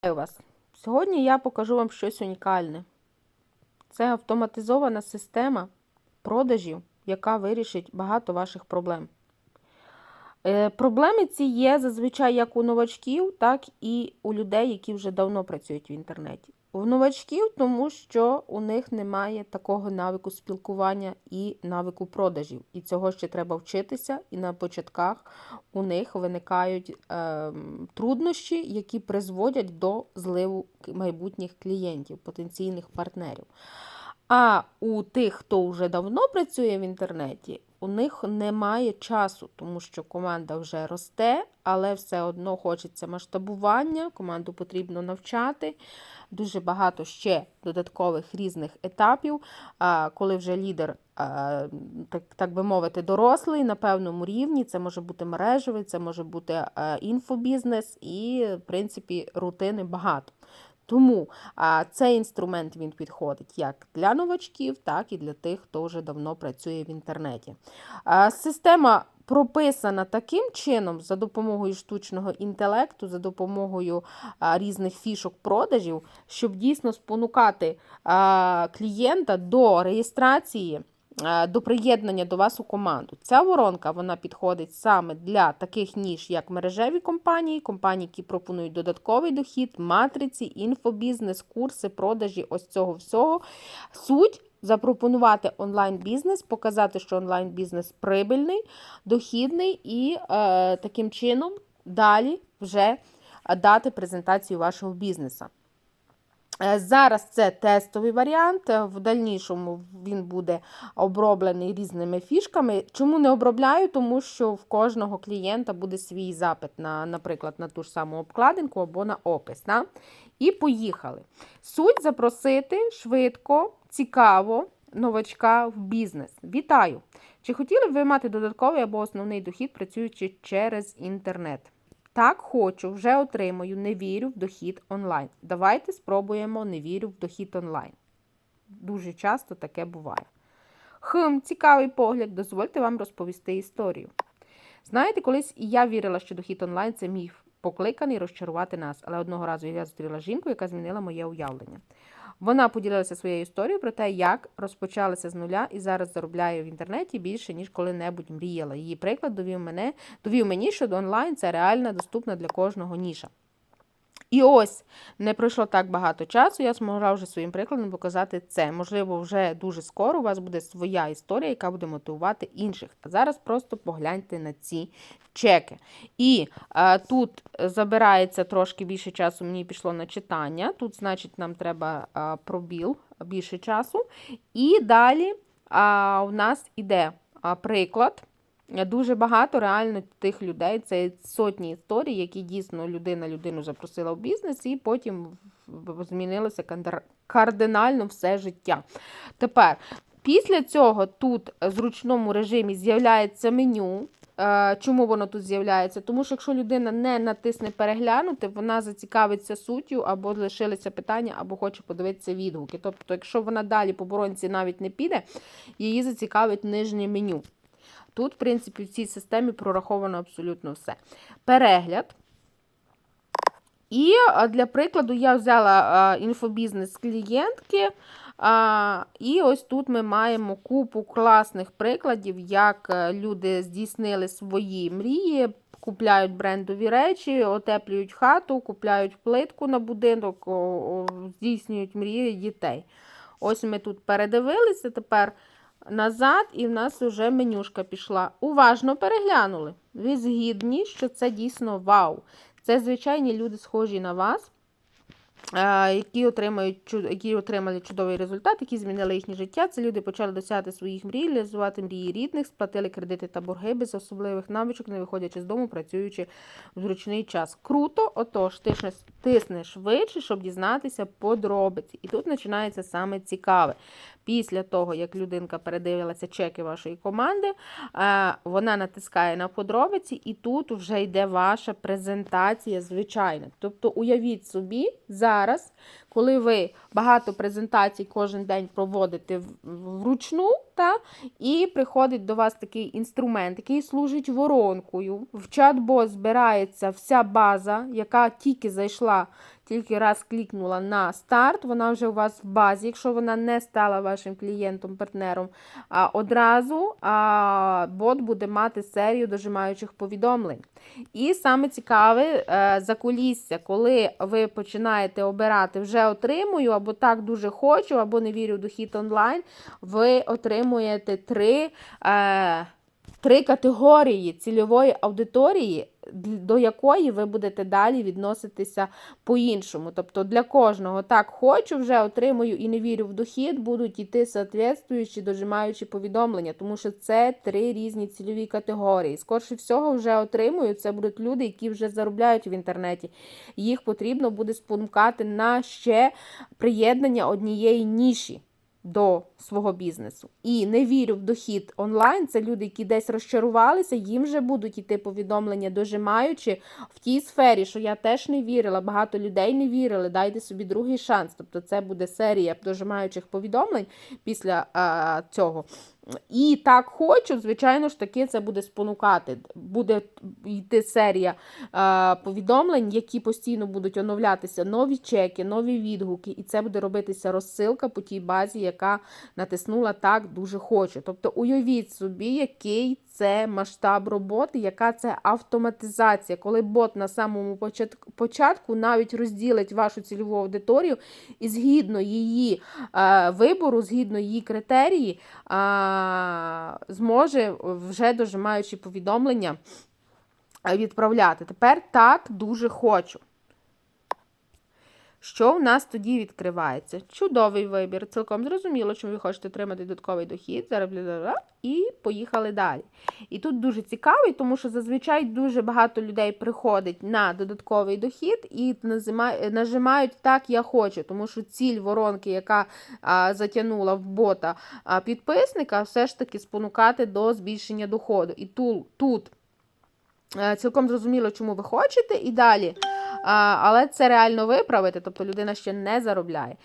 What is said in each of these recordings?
Вітаю вас! Сьогодні я покажу вам щось унікальне. Це автоматизована система продажів, яка вирішить багато ваших проблем. Е, Проблеми ці є зазвичай як у новачків, так і у людей, які вже давно працюють в інтернеті. У новачків, тому що у них немає такого навику спілкування і навику продажів. І цього ще треба вчитися, і на початках у них виникають е, труднощі, які призводять до зливу майбутніх клієнтів, потенційних партнерів. А у тих, хто вже давно працює в інтернеті, у них немає часу, тому що команда вже росте, але все одно хочеться масштабування, команду потрібно навчати. Дуже багато ще додаткових різних етапів, коли вже лідер, так, би мовити, дорослий на певному рівні. Це може бути мережевий, це може бути інфобізнес і, в принципі, рутини багато. Тому а, цей інструмент він підходить як для новачків, так і для тих, хто вже давно працює в інтернеті. А, система прописана таким чином за допомогою штучного інтелекту, за допомогою а, різних фішок продажів, щоб дійсно спонукати а, клієнта до реєстрації. Е, До приєднання до вас у команду. Ця воронка вона підходить саме для таких ніж, як мережеві компанії, компанії, які пропонують додатковий дохід, матриці, інфобізнес, курси, продажі, ось цього всього. Суть запропонувати онлайн-бізнес, показати, що онлайн-бізнес прибильний, дохідний, і е, таким чином далі вже дати презентацію вашого бізнесу. Е, Зараз це тестовий варіант, е, в дальнішому він буде оброблений різними фішками. Чому не обробляю? Тому що в кожного клієнта буде свій запит, на, наприклад, на ту ж саму обкладинку або на опис. Да? І поїхали. Суть запросити швидко, цікаво новачка в бізнес. Вітаю! Чи хотіли б ви мати додатковий або основний дохід, працюючи через інтернет? Так, хочу, вже отримую, не вірю в дохід онлайн. Давайте спробуємо не вірю в дохід онлайн. Дуже часто таке буває. Хм, цікавий погляд, дозвольте вам розповісти історію. Знаєте, колись я вірила, що дохід онлайн це міф, покликаний розчарувати нас. Але одного разу я зустріла жінку, яка змінила моє уявлення. Вона поділилася своєю історією про те, як розпочалася з нуля і зараз заробляє в інтернеті більше, ніж коли-небудь мріяла. Її приклад довів мене, довів мені, що онлайн це реальна доступна для кожного ніша. І ось не пройшло так багато часу. Я змогла вже своїм прикладом показати це. Можливо, вже дуже скоро у вас буде своя історія, яка буде мотивувати інших. А зараз просто погляньте на ці чеки. І е, тут забирається трошки більше часу. Мені пішло на читання. Тут, значить, нам треба е, пробіл більше часу. І далі а, у нас іде а, приклад. Дуже багато реально тих людей. Це сотні історій, які дійсно людина людину запросила в бізнес, і потім змінилося кардинально все життя. Тепер, після цього тут в зручному режимі з'являється меню. Е, Чому воно тут з'являється? Тому що якщо людина не натисне переглянути, вона зацікавиться суттю, або лишилися питання, або хоче подивитися відгуки. Тобто, якщо вона далі по боронці навіть не піде, її зацікавить нижнє меню. Тут, в принципі, в цій системі прораховано абсолютно все. Перегляд. І для прикладу я взяла інфобізнес клієнтки. А, і ось тут ми маємо купу класних прикладів, як е, люди здійснили свої мрії, купляють брендові речі, отеплюють хату, купляють плитку на будинок, здійснюють мрії дітей. Ось ми тут передивилися тепер назад, і в нас вже менюшка пішла. Уважно переглянули. Ви згідні, що це дійсно вау. Це звичайні люди, схожі на вас, які, отримають, які отримали чудовий результат, які змінили їхнє життя. Це люди почали досягати своїх мрій, реалізувати мрії рідних, сплатили кредити та борги без особливих навичок, не виходячи з дому, працюючи в зручний час. Круто, отож, тисни, тисни швидше, щоб дізнатися подробиці. І тут починається саме цікаве. Після того, як людинка передивилася чеки вашої команди, е, вона натискає на подробиці, і тут вже йде ваша презентація звичайна. Тобто, уявіть собі зараз, коли ви багато презентацій кожен день проводите вручну, та, і приходить до вас такий інструмент, який служить воронкою. В чат-бот збирається вся база, яка тільки зайшла тільки раз клікнула на старт, вона вже у вас в базі, якщо вона не стала вашим клієнтом, партнером, а одразу а, бот буде мати серію дожимаючих повідомлень. І саме цікаве е, закулісся, коли ви починаєте обирати вже отримую, або так дуже хочу, або не вірю в дохід онлайн, ви отримуєте три. Е, Три категорії цільової аудиторії, до якої ви будете далі відноситися по-іншому. Тобто для кожного так хочу, вже отримую і не вірю в дохід, будуть йти соответствуючі, дожимаючі повідомлення, тому що це три різні цільові категорії. Скорше всього, вже отримую. Це будуть люди, які вже заробляють в інтернеті. Їх потрібно буде спонукати на ще приєднання однієї ніші до свого бізнесу. І не вірю в дохід онлайн. Це люди, які десь розчарувалися, їм вже будуть іти повідомлення, дожимаючи в тій сфері, що я теж не вірила, багато людей не вірили. Дайте собі другий шанс. Тобто, це буде серія дожимаючих повідомлень після а, цього. І так хочу, звичайно ж таки, це буде спонукати. Буде йти серія е, повідомлень, які постійно будуть оновлятися нові чеки, нові відгуки, і це буде робитися розсилка по тій базі, яка натиснула так дуже хочу. Тобто, уявіть собі, який це масштаб роботи, яка це автоматизація, коли бот на самому початку навіть розділить вашу цільову аудиторію і згідно її е, вибору, згідно її критерії, е, зможе вже дожимаючи повідомлення відправляти. Тепер так дуже хочу. Що в нас тоді відкривається? Чудовий вибір. Цілком зрозуміло, чому ви хочете отримати додатковий дохід, заробляти і поїхали далі. І тут дуже цікавий, тому що зазвичай дуже багато людей приходить на додатковий дохід і нажимають так, я хочу, тому що ціль воронки, яка а, затягнула в бота а, підписника, все ж таки спонукати до збільшення доходу. І тут, тут а, цілком зрозуміло, чому ви хочете, і далі. Але це реально виправити, тобто людина ще не заробляє.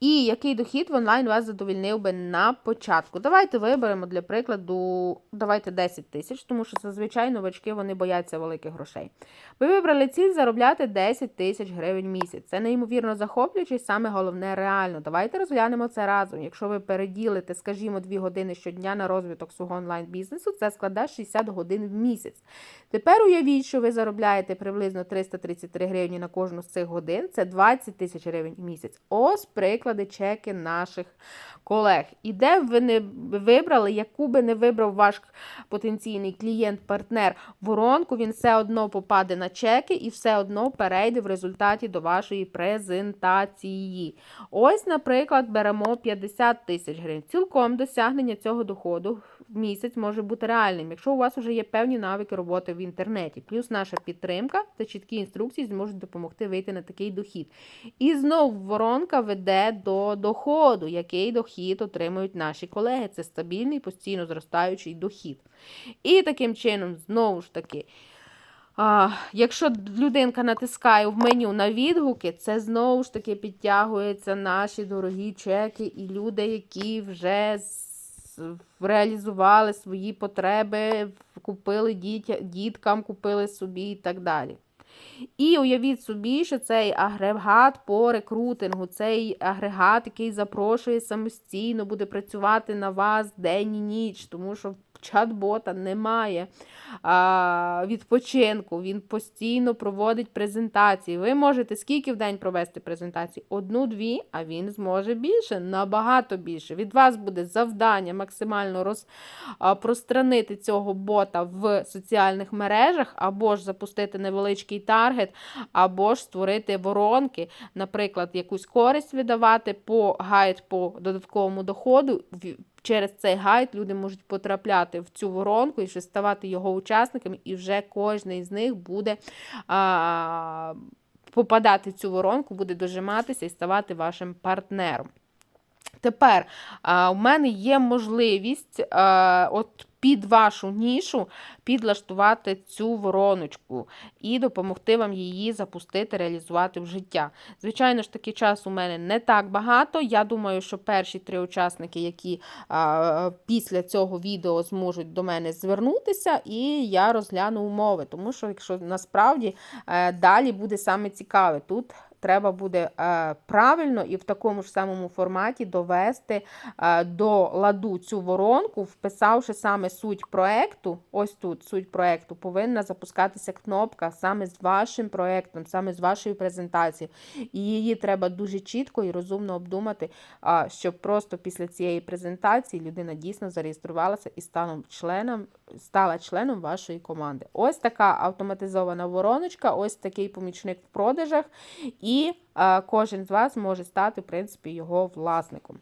І який дохід в онлайн вас задовільнив би на початку? Давайте виберемо для прикладу, давайте 10 тисяч, тому що зазвичай новачки вони бояться великих грошей. Ви вибрали ціль заробляти 10 тисяч гривень в місяць. Це неймовірно захоплююче, саме головне реально. Давайте розглянемо це разом. Якщо ви переділите, скажімо, 2 години щодня на розвиток свого онлайн-бізнесу, це складає 60 годин в місяць. Тепер уявіть, що ви заробляєте приблизно 333 гривні на кожну з цих годин, це 20 тисяч гривень в місяць. Ось приклади чеки наших колег. І де б ви не вибрали, яку би не вибрав ваш потенційний клієнт-партнер воронку, він все одно попаде на чеки і все одно перейде в результаті до вашої презентації. Ось, наприклад, беремо 50 тисяч гривень. Цілком досягнення цього доходу в місяць може бути реальним, якщо у вас вже є певні навики роботи в інтернеті. Плюс наша підтримка та чіткі інструкції зможуть допомогти вийти на такий дохід. І знову воронка веде до доходу, який дохід отримують наші колеги. Це стабільний, постійно зростаючий дохід. І таким чином, знову ж таки. А, Якщо людинка натискає в меню на відгуки, це знову ж таки підтягуються наші дорогі чеки і люди, які вже реалізували свої потреби, купили діткам, купили собі і так далі. І уявіть собі, що цей агрегат по рекрутингу, цей агрегат, який запрошує самостійно, буде працювати на вас день і ніч, тому що чат-бота немає а, відпочинку, він постійно проводить презентації. Ви можете скільки в день провести презентації? Одну-дві, а він зможе більше, набагато більше. Від вас буде завдання максимально розпространити цього бота в соціальних мережах, або ж запустити невеличкий таргет, або ж створити воронки, наприклад, якусь користь видавати по гайд по додатковому доходу через цей гайд люди можуть потрапляти в цю воронку і вже ставати його учасниками, і вже кожен з них буде. А, Попадати в цю воронку, буде дожиматися і ставати вашим партнером. Тепер у мене є можливість от під вашу нішу підлаштувати цю вороночку і допомогти вам її запустити, реалізувати в життя. Звичайно ж таки, час у мене не так багато. Я думаю, що перші три учасники, які а, після цього відео зможуть до мене звернутися, і я розгляну умови, тому що, якщо насправді е, далі буде саме цікаве, тут треба буде е, правильно і в такому ж самому форматі довести е, до ладу цю воронку, вписавши саме суть проекту. Ось тут суть проекту повинна запускатися кнопка саме з вашим проектом, саме з вашою презентацією. І її треба дуже чітко і розумно обдумати, щоб просто після цієї презентації людина дійсно зареєструвалася і стала членом, стала членом вашої команди. Ось така автоматизована вороночка, ось такий помічник в продажах, і а, кожен з вас може стати, в принципі, його власником.